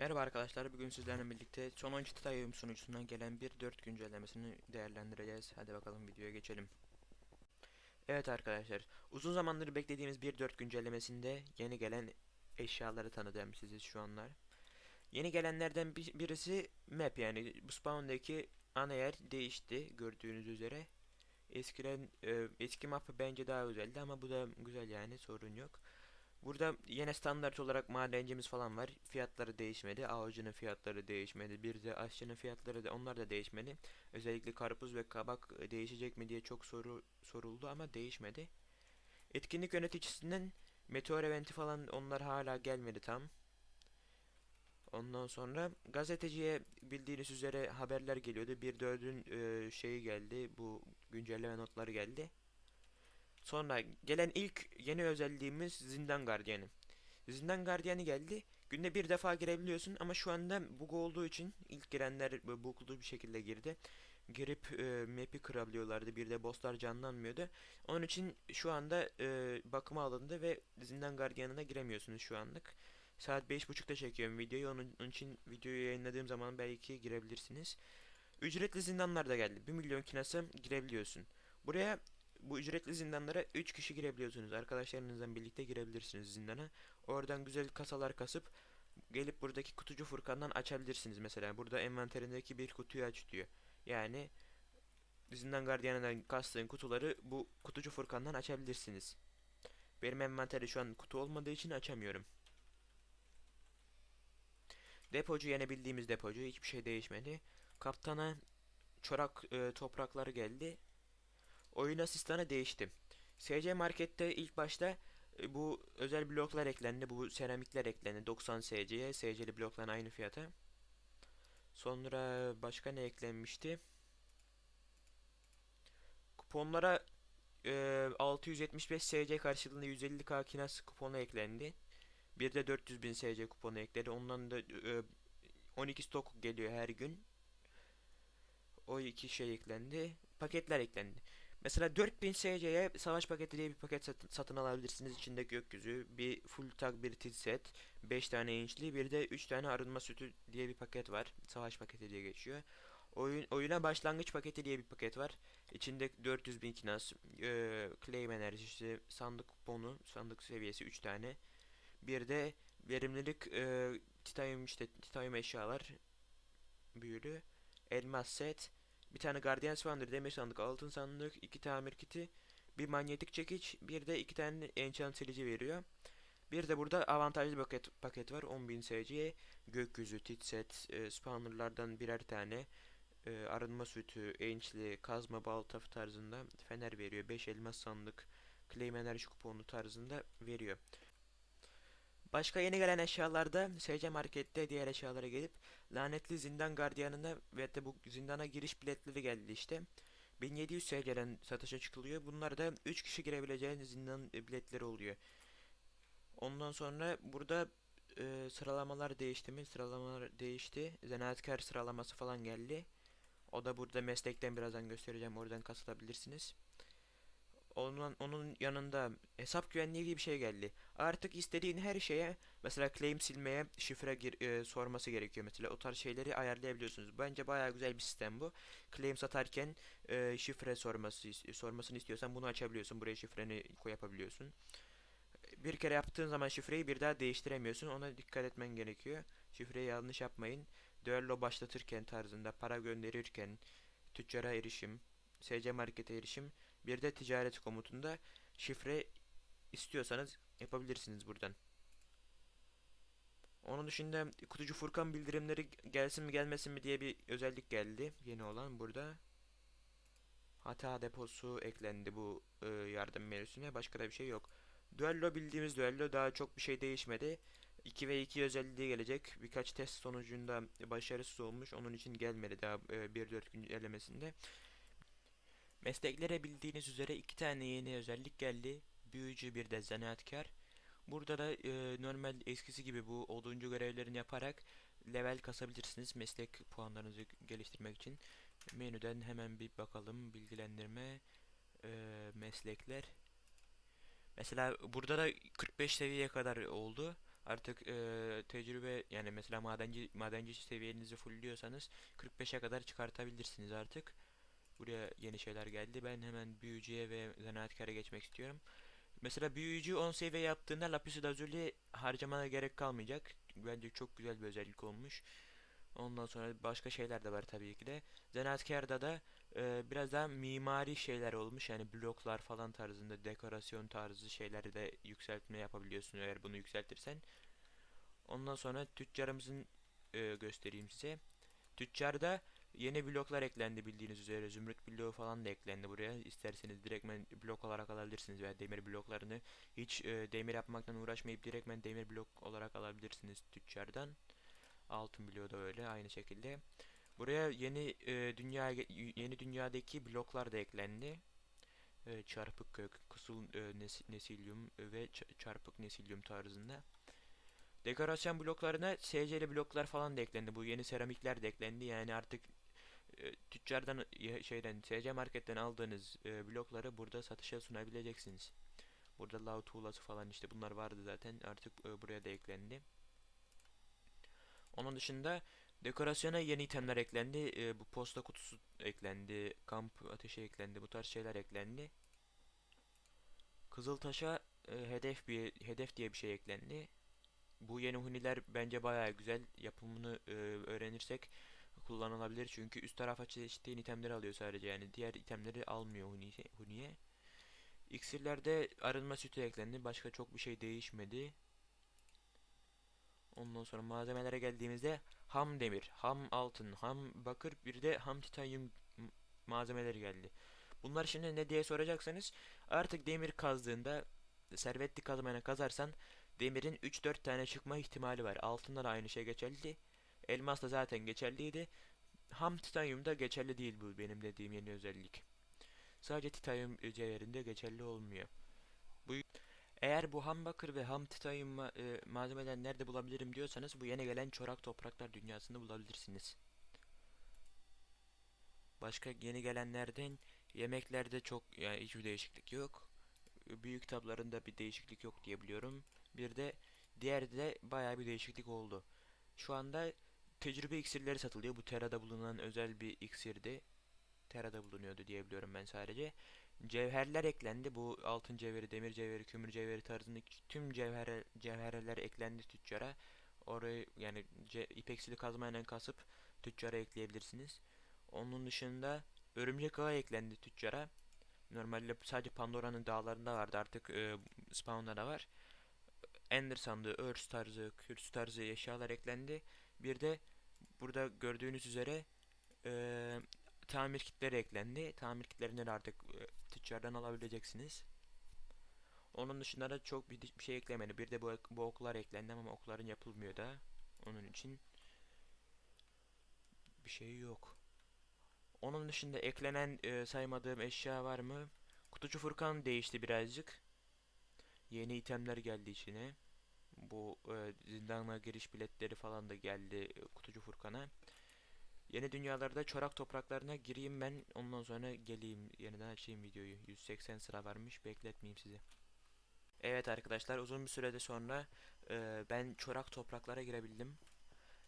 Merhaba arkadaşlar, bugün sizlerle birlikte son 12 Titanium sunucusundan gelen bir 4 güncellemesini değerlendireceğiz. Hadi bakalım videoya geçelim. Evet arkadaşlar, uzun zamandır beklediğimiz bir 4 güncellemesinde yeni gelen eşyaları tanıdığım size şu anlar. Yeni gelenlerden bir- birisi map yani bu spawn'daki ana yer değişti gördüğünüz üzere. Eskiden e, eski map bence daha güzeldi ama bu da güzel yani sorun yok. Burada yine standart olarak madencimiz falan var. Fiyatları değişmedi. Avcının fiyatları değişmedi. Bir de aşçının fiyatları da onlar da değişmedi. Özellikle karpuz ve kabak e, değişecek mi diye çok soru soruldu ama değişmedi. Etkinlik yöneticisinden meteor eventi falan onlar hala gelmedi tam. Ondan sonra gazeteciye bildiğiniz üzere haberler geliyordu. 1.4'ün e, şeyi geldi. Bu güncelleme notları geldi. Sonra gelen ilk yeni özelliğimiz Zindan Gardiyanı. Zindan Gardiyanı geldi. Günde bir defa girebiliyorsun ama şu anda bug olduğu için ilk girenler bu- buglu bir şekilde girdi. Girip e, map'i kırabiliyorlardı. Bir de bosslar canlanmıyordu. Onun için şu anda e, bakıma alındı ve Zindan Gardiyanı'na giremiyorsunuz şu anlık. Saat 5.30'da çekiyorum videoyu. Onun, onun için videoyu yayınladığım zaman belki girebilirsiniz. Ücretli zindanlar da geldi. 1 milyon kinası girebiliyorsun. Buraya bu ücretli zindanlara 3 kişi girebiliyorsunuz. Arkadaşlarınızla birlikte girebilirsiniz zindana. Oradan güzel kasalar kasıp gelip buradaki kutucu Furkan'dan açabilirsiniz mesela. Burada envanterindeki bir kutuyu aç diyor. Yani zindan gardiyanından kastığın kutuları bu kutucu Furkan'dan açabilirsiniz. Benim envanterde şu an kutu olmadığı için açamıyorum. Depocu yine bildiğimiz depocu. Hiçbir şey değişmedi. Kaptana çorak e, toprakları geldi oyun asistanı değişti. SC Market'te ilk başta e, bu özel bloklar eklendi. Bu seramikler eklendi. 90 SC'ye. SC'li blokların aynı fiyata. Sonra başka ne eklenmişti? Kuponlara e, 675 SC karşılığında 150k kinas kuponu eklendi. Bir de 400 bin SC kuponu ekledi. Ondan da e, 12 stok geliyor her gün. O iki şey eklendi. Paketler eklendi. Mesela 4000 SC'ye savaş paketi diye bir paket satın, satın alabilirsiniz. İçinde gökyüzü, bir full tag bir tilt set, 5 tane inçli, bir de 3 tane arınma sütü diye bir paket var. Savaş paketi diye geçiyor. Oyun, oyuna başlangıç paketi diye bir paket var. İçinde 400 bin kinas, e, claim enerjisi, sandık kuponu, sandık seviyesi 3 tane. Bir de verimlilik e, titanyum işte titanyum eşyalar büyülü, elmas set, bir tane Guardian Spanner, demir sandık, altın sandık, iki tamir kiti, bir manyetik çekiç, bir de iki tane enchant silici veriyor. Bir de burada avantajlı paket, paket var 10.000 SC'ye gökyüzü, tit set, e, spawnerlardan birer tane, e, arınma sütü, ençli, kazma, balta tarzında fener veriyor. 5 elmas sandık, claim enerji kuponu tarzında veriyor. Başka yeni gelen eşyalarda SC Market'te diğer eşyalara gelip lanetli zindan gardiyanına ve de bu zindana giriş biletleri geldi işte. 1700 SC'den satışa çıkılıyor. Bunlar da 3 kişi girebileceğin zindan e, biletleri oluyor. Ondan sonra burada e, sıralamalar değişti mi? Sıralamalar değişti. Zanaatkar sıralaması falan geldi. O da burada meslekten birazdan göstereceğim. Oradan katılabilirsiniz. Onun, onun yanında hesap güvenliği gibi bir şey geldi. Artık istediğin her şeye mesela claim silmeye şifre gir, e, sorması gerekiyor mesela. O tarz şeyleri ayarlayabiliyorsunuz. Bence bayağı güzel bir sistem bu. Claim satarken e, şifre sorması is- sormasını istiyorsan bunu açabiliyorsun. Buraya şifreni koyabiliyorsun. Bir kere yaptığın zaman şifreyi bir daha değiştiremiyorsun. Ona dikkat etmen gerekiyor. Şifreyi yanlış yapmayın. Düello başlatırken tarzında para gönderirken tüccara erişim, SC markete erişim bir de ticaret komutunda şifre istiyorsanız yapabilirsiniz buradan. Onun dışında kutucu Furkan bildirimleri gelsin mi gelmesin mi diye bir özellik geldi. Yeni olan burada. Hata deposu eklendi bu e, yardım menüsüne. Başka da bir şey yok. Duello bildiğimiz duello daha çok bir şey değişmedi. 2 ve 2 özelliği gelecek. Birkaç test sonucunda başarısız olmuş. Onun için gelmedi daha e, 1.4 güncellemesinde. Mesleklere bildiğiniz üzere iki tane yeni özellik geldi. Büyücü bir de zanaatkar. Burada da e, normal eskisi gibi bu oduncu görevlerini yaparak level kasabilirsiniz meslek puanlarınızı geliştirmek için. Menüden hemen bir bakalım bilgilendirme e, meslekler. Mesela burada da 45 seviyeye kadar oldu. Artık e, tecrübe yani mesela madenci madenci seviyenizi fullliyorsanız 45'e kadar çıkartabilirsiniz artık. Buraya yeni şeyler geldi. Ben hemen büyücüye ve zanaatkara geçmek istiyorum. Mesela büyücü 10 seviye yaptığında lapis lazuli harcamana gerek kalmayacak. Bence çok güzel bir özellik olmuş. Ondan sonra başka şeyler de var tabii ki de. Zanaatkarda da e, biraz daha mimari şeyler olmuş. Yani bloklar falan tarzında dekorasyon tarzı şeyleri de yükseltme yapabiliyorsun eğer bunu yükseltirsen. Ondan sonra tüccarımızın e, göstereyim size. Tüccarda yeni bloklar eklendi bildiğiniz üzere. Zümrüt bloğu falan da eklendi buraya. İsterseniz direktmen blok olarak alabilirsiniz veya demir bloklarını hiç e, demir yapmaktan uğraşmayıp direktmen demir blok olarak alabilirsiniz tüccardan. Altın bloğu da öyle aynı şekilde. Buraya yeni e, dünya yeni dünyadaki bloklar da eklendi. E, çarpık kök, kusul e, nes nesilyum ve çarpık nesilyum tarzında. Dekorasyon bloklarına SC'li bloklar falan da eklendi. Bu yeni seramikler de eklendi. Yani artık e, tüccardan şeyden SC marketten aldığınız e, blokları burada satışa sunabileceksiniz. Burada lav tuğlası falan işte bunlar vardı zaten. Artık e, buraya da eklendi. Onun dışında dekorasyona yeni itemler eklendi. E, bu posta kutusu eklendi. Kamp ateşi eklendi. Bu tarz şeyler eklendi. Kızıltaş'a e, hedef bir hedef diye bir şey eklendi. Bu yeni huniler bence bayağı güzel. Yapımını e, öğrenirsek kullanılabilir. Çünkü üst tarafa çeşitli itemleri alıyor sadece. Yani diğer itemleri almıyor huni, huniye. İksirlerde arınma sütü eklendi. Başka çok bir şey değişmedi. Ondan sonra malzemelere geldiğimizde ham demir, ham altın, ham bakır bir de ham titanyum malzemeleri geldi. Bunlar şimdi ne diye soracaksanız artık demir kazdığında servetli kazmayla kazarsan demirin 3-4 tane çıkma ihtimali var. Altında da aynı şey geçerli. Elmas da zaten geçerliydi. Ham titanyum da geçerli değil bu benim dediğim yeni özellik. Sadece titanyum cevherinde geçerli olmuyor. Bu eğer bu ham bakır ve ham titanyum ma e, malzemeden nerede bulabilirim diyorsanız bu yeni gelen çorak topraklar dünyasında bulabilirsiniz. Başka yeni gelenlerden yemeklerde çok yani hiçbir değişiklik yok. Büyük kitaplarında bir değişiklik yok diye biliyorum. Bir de diğerde de bayağı bir değişiklik oldu. Şu anda tecrübe iksirleri satılıyor. Bu Tera'da bulunan özel bir iksirdi. Tera'da bulunuyordu diye biliyorum ben sadece. Cevherler eklendi. Bu altın cevheri, demir cevheri, kömür cevheri tarzındaki tüm cevher cevherler eklendi tüccara. Orayı yani ipeksili kazmayla kasıp tüccara ekleyebilirsiniz. Onun dışında örümcek ağı eklendi tüccara. Normalde sadece Pandora'nın dağlarında vardı artık e, Spawn'da da var. Ender sandığı, örs tarzı, kürs tarzı eşyalar eklendi. Bir de burada gördüğünüz üzere e, tamir kitleri eklendi. Tamir kitlerini artık e, tüccardan alabileceksiniz. Onun dışında da çok bir, bir şey eklemedi. Bir de bu, bu oklar eklendi ama okların yapılmıyor da. Onun için bir şey yok. Onun dışında eklenen e, saymadığım eşya var mı? Kutucu Furkan değişti birazcık. Yeni itemler geldi içine. Bu e, zindana giriş biletleri falan da geldi e, Kutucu Furkan'a. Yeni dünyalarda çorak topraklarına gireyim ben. Ondan sonra geleyim. Yeniden açayım videoyu. 180 sıra varmış. Bekletmeyeyim sizi. Evet arkadaşlar uzun bir sürede sonra e, ben çorak topraklara girebildim.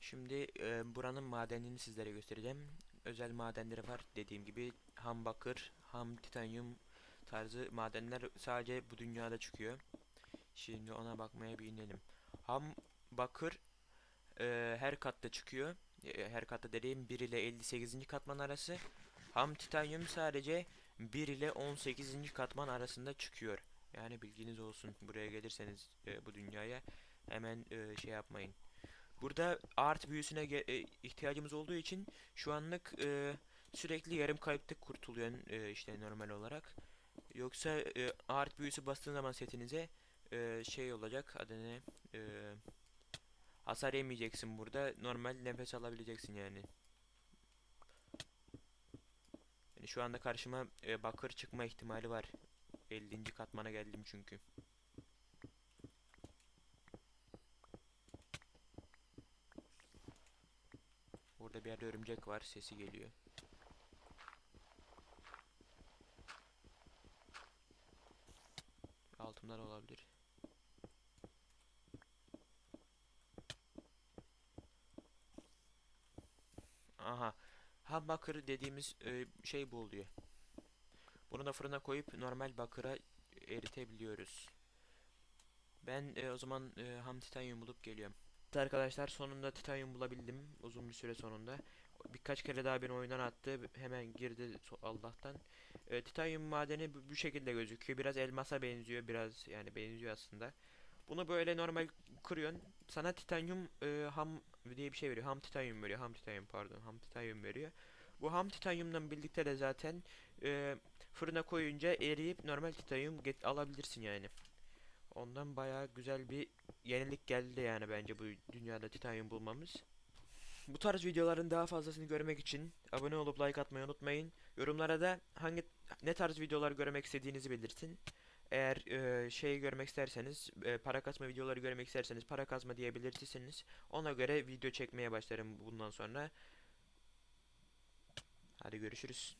Şimdi e, buranın madenini sizlere göstereceğim. Özel madenleri var dediğim gibi ham bakır, ham titanyum tarzı madenler sadece bu dünyada çıkıyor. Şimdi ona bakmaya bir inelim. Ham bakır e, her katta çıkıyor. E, her katta dediğim 1 ile 58. katman arası. Ham titanyum sadece 1 ile 18. katman arasında çıkıyor. Yani bilginiz olsun. Buraya gelirseniz e, bu dünyaya hemen e, şey yapmayın. Burada art büyüsüne e, ihtiyacımız olduğu için şu anlık e, sürekli yarım kayıpta kurtuluyor e, işte normal olarak. Yoksa e, art büyüsü bastığın zaman setinize e, şey olacak adı ne? E, hasar yemeyeceksin burada. Normal nefes alabileceksin yani. Yani şu anda karşıma e, bakır çıkma ihtimali var. 50. katmana geldim çünkü. Burada bir yerde örümcek var. Sesi geliyor. Ham bakır dediğimiz e, şey bu oluyor. Bunu da fırına koyup normal bakıra eritebiliyoruz. Ben e, o zaman e, ham titanyum bulup geliyorum. Evet Arkadaşlar sonunda titanyum bulabildim uzun bir süre sonunda. Birkaç kere daha beni oyundan attı. Hemen girdi Allah'tan. E, titanyum madeni bu, bu şekilde gözüküyor. Biraz elmasa benziyor. Biraz yani benziyor aslında. Bunu böyle normal kırıyorsun. Sana titanyum e, ham diye bir şey veriyor. Ham titanyum veriyor. Ham titanyum pardon. Ham titanyum veriyor. Bu ham titanyumla birlikte de zaten e, fırına koyunca eriyip normal titanyum get alabilirsin yani. Ondan bayağı güzel bir yenilik geldi yani bence bu dünyada titanyum bulmamız. Bu tarz videoların daha fazlasını görmek için abone olup like atmayı unutmayın. Yorumlara da hangi ne tarz videolar görmek istediğinizi belirtin. Eğer e, şey görmek isterseniz, e, para kasma videoları görmek isterseniz para kasma diye belirtirseniz ona göre video çekmeye başlarım bundan sonra. Hadi görüşürüz.